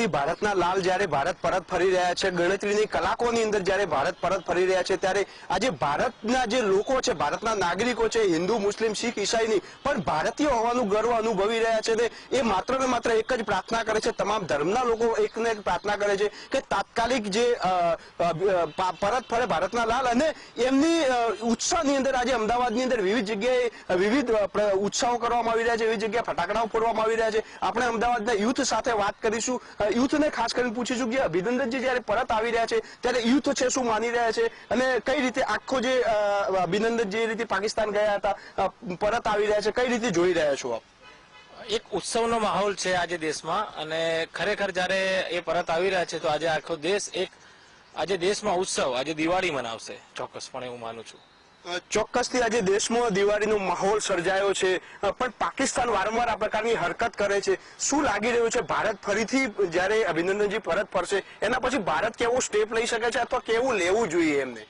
ચોક્કસથી ભારતના લાલ જ્યારે ભારત પરત ફરી રહ્યા છે, ગણતરીની કલાકોની અંદર જ્યારે ભારત પરત ફરી રહ્યા છે, ત્યારે આજે ભારતના જે લોકો છે, ભારતના નાગરિકો છે, હિન્દુ, મુસ્લિમ, શીખ, ઈસાઈની પણ ભારતીય હોવાનું ગર્વ અનુભવી રહ્યા છે ને એ માત્ર ને માત્ર એક જ પ્રાર્થના કરે છે, તમામ ધર્મના લોકો એકને એક પ્રાર્થના કરે છે કે તાત્કાલિક જે પરત ફરે ભારતના લાલ અને એમની ઉત્સાહની અંદર આજે અમદાવાદની અંદર વિવિધ જગ્યાએ વિવિધ ઉત્સાહો કરવામાં આવી રહ્યા છે, વિવિધ જગ્યાએ ફટાકડાઓ ફોડવામાં આવી રહ્યા છે. આપણે અમદાવાદના યુથ સાથે વાત કરીશું. યુથને ખાસ કરીને પૂછીશું કે અભિનંદનજી જ્યારે પરત આવી રહ્યા છે, ત્યારે યુથ છે શું માની રહ્યા છે? અને કઈ રીતે આખો જે અભિનંદન જે રીતે પાકિસ્તાન ગયા હતા પરત આવી રહ્યા છે, કઈ રીતે જોઈ રહ્યા છો આપ? એક ઉત્સવનો માહોલ છે આજે દેશમાં, અને ખરેખર જ્યારે એ પરત આવી રહ્યા છે, તો આજે આખો દેશ એક, આજે દેશમાં ઉત્સવ, આજે દિવાળી મનાવશે, ચોક્કસપણે હું માનું છું. ચોક્કસથી આજે દેશમાં દિવાળીનો માહોલ સર્જાયો છે. પણ પાકિસ્તાન વારંવાર આ પ્રકારની હરકત કરે છે. શું લાગી રહ્યું છે? ભારત ફરીથી જ્યારે અભિનંદનજી પરત ફરશે, એના પછી ભારત કેવું સ્ટેપ લઈ શકે છે અથવા કેવું લેવું જોઈએ એમને?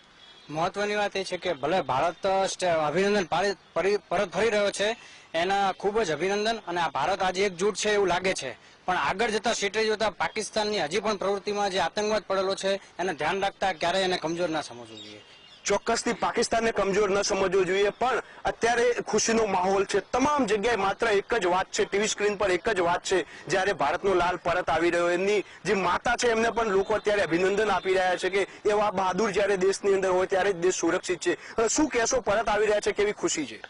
મહત્વની વાત એ છે કે ભલે ભારત અભિનંદન પારી- પરી- પરત ફરી રહ્યો છે, એના ખૂબ જ અભિનંદન અને આ ભારત આજે એકજૂટ છે એવું લાગે છે. પણ આગળ જતા સીટે જોતા પાકિસ્તાનની હજી પણ પ્રવૃત્તિમાં જે આતંકવાદ પડેલો છે, એને ધ્યાન રાખતા ક્યારેય એને કમજોર ના સમજવું જોઈએ. ચોક્કસથી પાકિસ્તાનને કમજોર ન સમજવો જોઈએ, પણ અત્યારે ખુશીનો માહોલ છે. તમામ જગ્યાએ માત્ર એક જ વાત છે, ટીવી સ્ક્રીન પર એક જ વાત છે, જ્યારે ભારતનો લાલ પરત આવી રહ્યો, એમની જે માતા છે, એમને પણ લોકો અત્યારે અભિનંદન આપી રહ્યા છે કે એવા બહાદુર જ્યારે દેશની અંદર હોય, ત્યારે જ દેશ સુરક્ષિત છે. શું કહેશો, પરત આવી રહ્યા છે, કેવી ખુશી છે?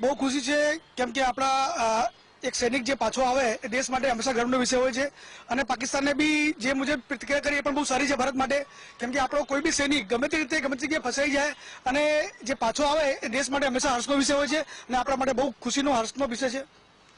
બહુ ખુશી છે, કેમ કે આપણા એક સૈનિક જે પાછો આવે એ દેશ માટે હંમેશા ગર્વનો વિષય હોય છે. અને પાકિસ્તાનને બી જે મુજબ પ્રતિક્રિયા કરી એ પણ બહુ સારી છે ભારત માટે. કેમ કે આપણો કોઈ બી સૈનિક ગમે તે રીતે ગમે તે જગ્યાએ ફસાઈ જાય અને જે પાછો આવે એ દેશ માટે હંમેશા હર્ષનો વિષય હોય છે અને આપણા માટે બહુ ખુશીનો, હર્ષનો વિષય છે.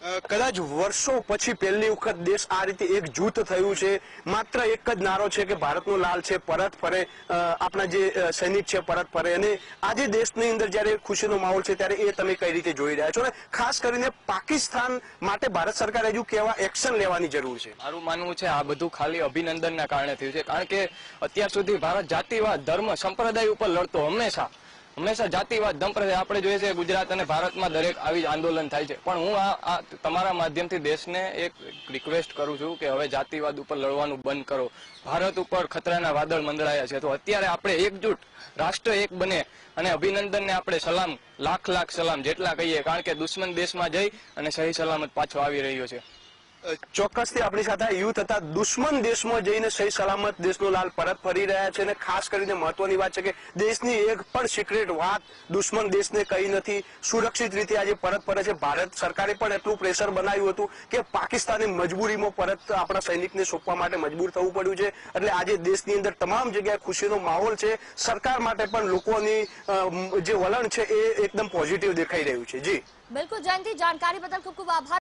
કદાચ વર્ષો પછી પહેલી વખત દેશ આ રીતે એક જૂથ થયું છે. માત્ર એક જ નારો છે કે ભારતનો લાલ છે, પરત ફરે આપણા જે સૈનિક છે પરત ફરે. અને આજે દેશની અંદર જ્યારે ખુશીનો માહોલ છે ત્યારે એ તમે કઈ રીતે જોઈ રહ્યા છો? અને ખાસ કરીને પાકિસ્તાન માટે ભારત સરકારે હજુ કેવા એક્શન લેવાની જરૂર છે? મારું માનવું છે આ બધું ખાલી અભિનંદનના કારણે થયું છે. કારણ કે અત્યાર સુધી ભારત જાતિવાદ, ધર્મ, સંપ્રદાય ઉપર લડતો હંમેશા. હંમેશા જાતિવાદ સંપ્રદાય આપણે જોઈએ છીએ ગુજરાત અને ભારતમાં દરેક આવી જ આંદોલન થાય છે. પણ હું આ તમારા માધ્યમથી દેશને એક રિક્વેસ્ટ કરું છું કે હવે જાતિવાદ ઉપર લડવાનું બંધ કરો. ભારત ઉપર ખતરાના વાદળ મંડળાયા છે. તો અત્યારે આપણે એકજૂટ, રાષ્ટ્ર એક બને અને અભિનંદનને આપણે સલામ, લાખ લાખ સલામ, જેટલા કહીએ. કારણ કે દુશ્મન દેશમાં જઈ અને સહી સલામત પાછો આવી રહ્યો છે. ચોક્કસથી આપણી સાથે યુથ હતા દુશ્મન દેશમાં જઈને સહી સલામત દેશનો લાલ પરત ફરી રહ્યા છે અને ખાસ કરીને મહત્વની વાત છે કે દેશની એક પણ સિક્રેટ વાત દુશ્મન દેશને કહી નથી. સુરક્ષિત રીતે આજે પરત ફરે છે. ભારત સરકારે પણ એટલું પ્રેશર બનાવ્યું હતું કે પાકિસ્તાને મજબૂરીમાં પરત આપણા સૈનિકને સોંપવા માટે મજબૂર થવું પડ્યું છે. એટલે આજે દેશની અંદર તમામ જગ્યાએ ખુશીનો માહોલ છે. સરકાર માટે પણ લોકોની જે વલણ છે એ એકદમ પોઝિટિવ દેખાઈ રહ્યું છે. જી. બિલકુલ, જયંતિ, જાણકારી બદલ ખૂબ ખૂબ આભાર.